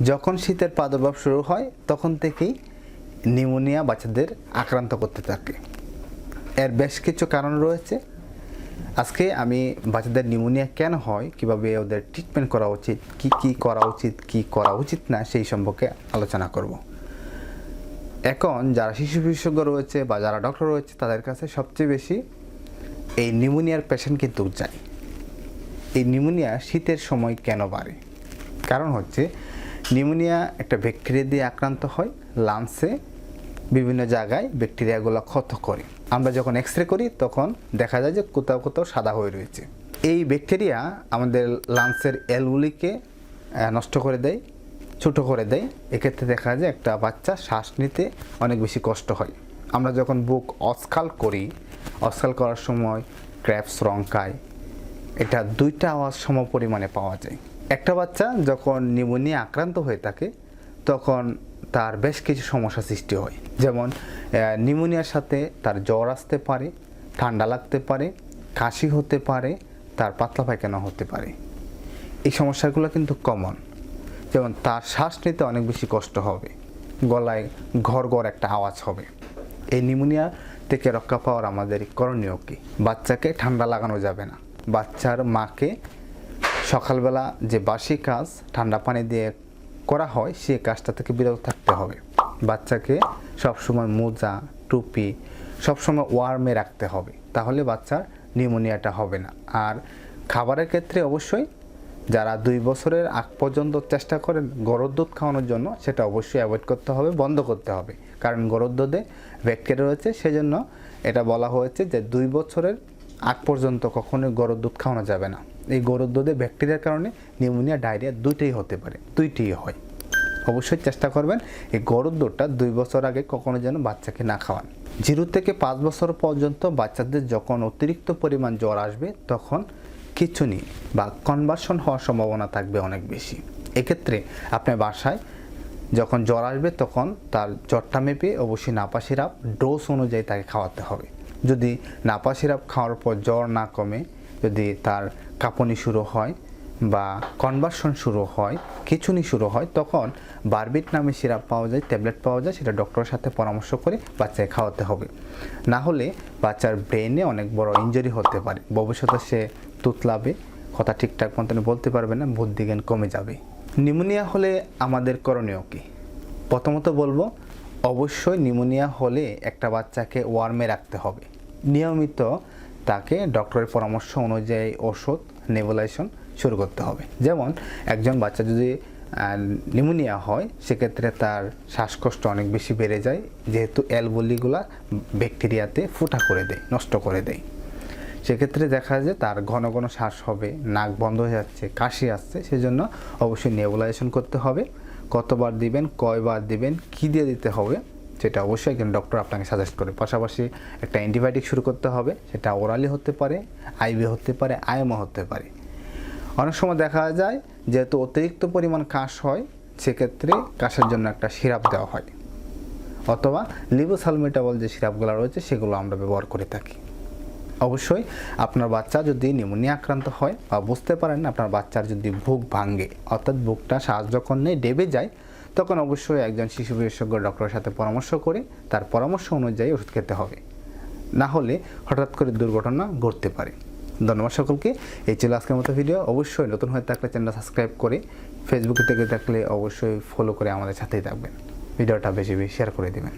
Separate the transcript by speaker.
Speaker 1: যখন শীতের প্রাদুর্ভাব শুরু হয়, তখন থেকেই নিউমোনিয়া বাচ্চাদের আক্রান্ত করতে থাকে। এর বেশ কিছু কারণ রয়েছে। আজকে আমি বাচ্চাদের নিউমোনিয়া কেন হয়, কীভাবে ওদের ট্রিটমেন্ট করা উচিত, কি কি করা উচিত, কি করা উচিত না, সেই সম্পর্কে আলোচনা করব। এখন যারা শিশু বিশেষজ্ঞ রয়েছে বা যারা ডক্টর রয়েছে, তাদের কাছে সবচেয়ে বেশি এই নিউমোনিয়ার পেশেন্ট কিন্তু যায় এই নিউমোনিয়া শীতের সময় কেন বাড়ে? কারণ হচ্ছে নিউমোনিয়া একটা ব্যাকটেরিয়া দিয়ে আক্রান্ত হয় লাংসে বিভিন্ন জায়গায় ব্যাকটেরিয়াগুলো ক্ষত করে। আমরা যখন এক্স রে করি, তখন দেখা যায় যে কোথাও কোথাও সাদা হয়ে রয়েছে। এই ব্যাকটেরিয়া আমাদের লাংসের এলগুলিকে নষ্ট করে দেয়, ছোটো করে দেয়। এক্ষেত্রে দেখা যায় একটা বাচ্চা শ্বাস নিতে অনেক বেশি কষ্ট হয়। আমরা যখন বুক অস্কাল করি, অস্কাল করার সময় ক্র্যাপস রঙ্কায় এটা দুইটা আওয়াজ সম পরিমাণে পাওয়া যায়। একটা বাচ্চা যখন নিউমোনিয়া আক্রান্ত হয়ে থাকে, তখন তার বেশ কিছু সমস্যা সৃষ্টি হয়। যেমন নিউমোনিয়ার সাথে তার জ্বর আসতে পারে, ঠান্ডা লাগতে পারে, কাশি হতে পারে, তার পাতলা পায়খানা হতে পারে। এই সমস্যাগুলো কিন্তু কমন যেমন, তার শ্বাস নিতে অনেক বেশি কষ্ট হবে, গলায় ঘর ঘর একটা আওয়াজ হবে। এই নিউমোনিয়া থেকে রক্ষা পাওয়ার আমাদের করণীয় কি? বাচ্চাকে ঠান্ডা লাগানো যাবে না। বাচ্চার মাকে সকালবেলা যে বাসি কাজ ঠান্ডা পানি দিয়ে করা হয় সেই কাজটা থেকে বিরত থাকতে হবে। বাচ্চাকে সবসময় মোজা, টুপি, সবসময় ওয়ার্মে রাখতে হবে। তাহলে বাচ্চার নিউমোনিয়াটা হবে না। আর খাবারের ক্ষেত্রে অবশ্যই যারা দুই বছরের আগ পর্যন্ত চেষ্টা করেন গরুর দুধ খাওয়ানোর জন্য, সেটা অবশ্যই অ্যাভয়েড করতে হবে, বন্ধ করতে হবে। কারণ গরুর দুধে ব্যাকটেরিয়া রয়েছে, সেজন্য এটা বলা হয়েছে যে দুই বছরের আগ পর্যন্ত কখনোই গরুর দুধ খাওয়ানো যাবে না। এই গরুর দুধে ব্যাকটেরিয়ার কারণে নিউমোনিয়া ডায়রিয়া দুইটাই হতে পারে, দুইটাই হয়। অবশ্যই চেষ্টা করবেন এই গরুর দুধটা দুই বছর আগে কখনো যেন বাচ্চাকে না খাওয়ান। জিরো থেকে পাঁচ বছর পর্যন্ত বাচ্চাদের যখন অতিরিক্ত পরিমাণ জ্বর আসবে, তখন খিচুনি বা কনভার্সন হওয়ার সম্ভাবনা থাকবে অনেক বেশি। এক্ষেত্রে আপনার বাসায় যখন জ্বর আসবে, তখন তার জ্বরটা মেপে অবশ্যই নাপা সিরাপ ডোজ অনুযায়ী তাকে খাওয়াতে হবে। যদি নাপা সিরাপ খাওয়ার পর জ্বর না কমে যদি তার কাঁপুনি শুরু হয় বা কনভার্সন শুরু হয়, খিচুনি শুরু হয়, তখন বারবিট নামে সিরাপ পাওয়া যায় ট্যাবলেট পাওয়া যায়, সেটা ডক্টরের সাথে পরামর্শ করে বাচ্চাকে খাওয়াতে হবে। না হলে বাচ্চার ব্রেনে অনেক বড় ইনজুরি হতে পারে। ভবিষ্যতে সে তুতলাবে, কথা ঠিকঠাক মতন বলতে পারবে না বুদ্ধিজ্ঞান কমে যাবে। নিউমোনিয়া হলে আমাদের করণীয় কী? প্রথমত বলব, অবশ্যই নিউমোনিয়া হলে একটা বাচ্চাকে ওয়ার্মে রাখতে হবে। নিয়মিত তাকে ডক্টরের পরামর্শ অনুযায়ী ওষুধ নেবুলাইজেশন শুরু করতে হবে। যেমন, একজন বাচ্চা যদি নিউমোনিয়া হয়, সেক্ষেত্রে তার শ্বাসকষ্ট অনেক বেশি বেড়ে যায়, যেহেতু অ্যালবলিগুলা ব্যাকটেরিয়াতে ফুটা করে দেয়, নষ্ট করে দেয়। সেক্ষেত্রে দেখা যায় তার ঘন ঘন শ্বাস হবে, নাক বন্ধ হয়ে যাচ্ছে, কাশি আসছে, সেজন্য অবশ্যই নেবুলাইজেশন করতে হবে। কতবার দিবেন, কয়বার দিবেন, কি দিয়ে দিতে হবে সেটা অবশ্যই একজন ডক্টর আপনাকে সাজেস্ট করে। পাশাপাশি একটা অ্যান্টিবায়োটিক শুরু করতে হবে, সেটা ওরালি হতে পারে আইবি হতে পারে আইএমও হতে পারে। অনেক সময় দেখা যায়, যেহেতু অতিরিক্ত পরিমাণ কাশ হয়, সেক্ষেত্রে কাশের জন্য একটা সিরাপ দেওয়া হয়। অথবা লিবোসালমেটাবল যে সিরাপগুলো রয়েছে, সেগুলো আমরা ব্যবহার করে থাকি। অবশ্যই আপনার বাচ্চা যদি নিউমোনিয়া আক্রান্ত হয় বা বুঝতে পারেন আপনার বাচ্চার যদি বুক ভাঙ্গে, অর্থাৎ বুকটা শ্বাস যখন নেই ডেবে যায় তখন অবশ্যই একজন শিশু বিশেষজ্ঞ ডক্টরের সাথে পরামর্শ করে তার পরামর্শ অনুযায়ী ওষুধ খেতে হবে। না হলে হঠাৎ করে দুর্ঘটনা ঘটতে পারে। ধন্যবাদ সকলকে। এই ছিল আজকের মতো ভিডিও অবশ্যই নতুন হয়ে থাকলে চ্যানেল সাবস্ক্রাইব করে ফেসবুকে থেকে থাকলে অবশ্যই ফলো করে আমাদের সাথেই থাকবেন। ভিডিওটা বেশি বেশি শেয়ার করে দেবেন।